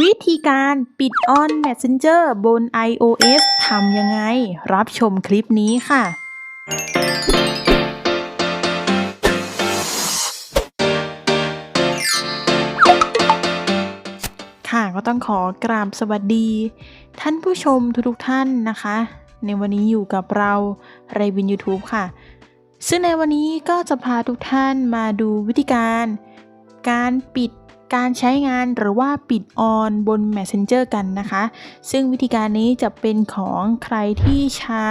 วิธีการปิด on Messenger บน iOS ทำยังไง รับชมคลิปนี้ค่ะ ค่ะก็ต้องขอกราบสวัสดี ท่านผู้ชมทุกๆท่านนะคะ ในวันนี้อยู่กับเราไรวิน YouTube ค่ะ ซึ่งในวันนี้ก็จะพาทุกท่านมาดูวิธีการ การปิด การใช้งานหรือว่าปิดออนบน Messenger กันนะคะ ซึ่งวิธีการนี้จะเป็นของใครที่ใช้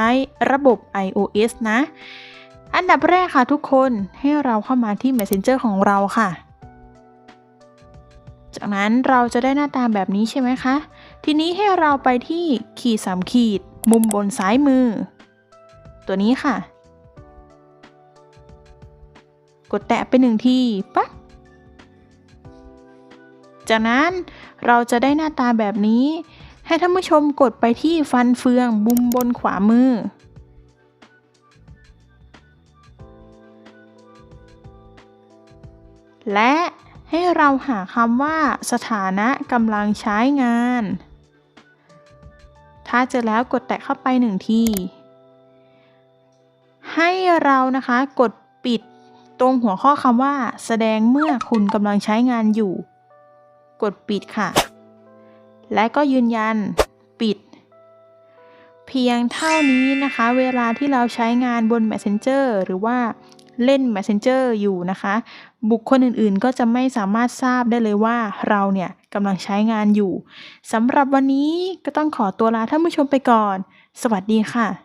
ระบบ iOS นะ อันดับแรกค่ะทุกคนให้เราเข้ามาที่ Messenger ของเราค่ะ จากนั้นเราจะได้หน้าตาแบบนี้ใช่ไหมคะ ทีนี้ให้เราไปที่ขีดสามขีด มุมบนซ้ายมือ ตัวนี้ค่ะ กดแตะไปหนึ่งทีปั๊บ จากนั้นเราจะได้หน้าตาแบบนี้ ให้ท่านผู้ชมกดไปที่ฟันเฟืองมุมบนขวามือ และให้เราหาคำว่าสถานะกำลังใช้งาน ถ้าเจอแล้วกดแตะเข้าไปหนึ่งที ให้เรานะคะกดปิดตรงหัวข้อคำว่า แสดงเมื่อคุณกำลังใช้งานอยู่ กดปิดค่ะ และก็ยืนยันปิด เพียงเท่านี้นะคะ เวลาที่เราใช้งานบน Messenger หรือว่าเล่น Messenger อยู่นะคะ บุคคลอื่นๆ ก็จะไม่สามารถทราบได้เลยว่าเราเนี่ยกำลังใช้งานอยู่สำหรับวันนี้ก็ต้องขอตัวลาท่านผู้ชมไปก่อน สวัสดีค่ะ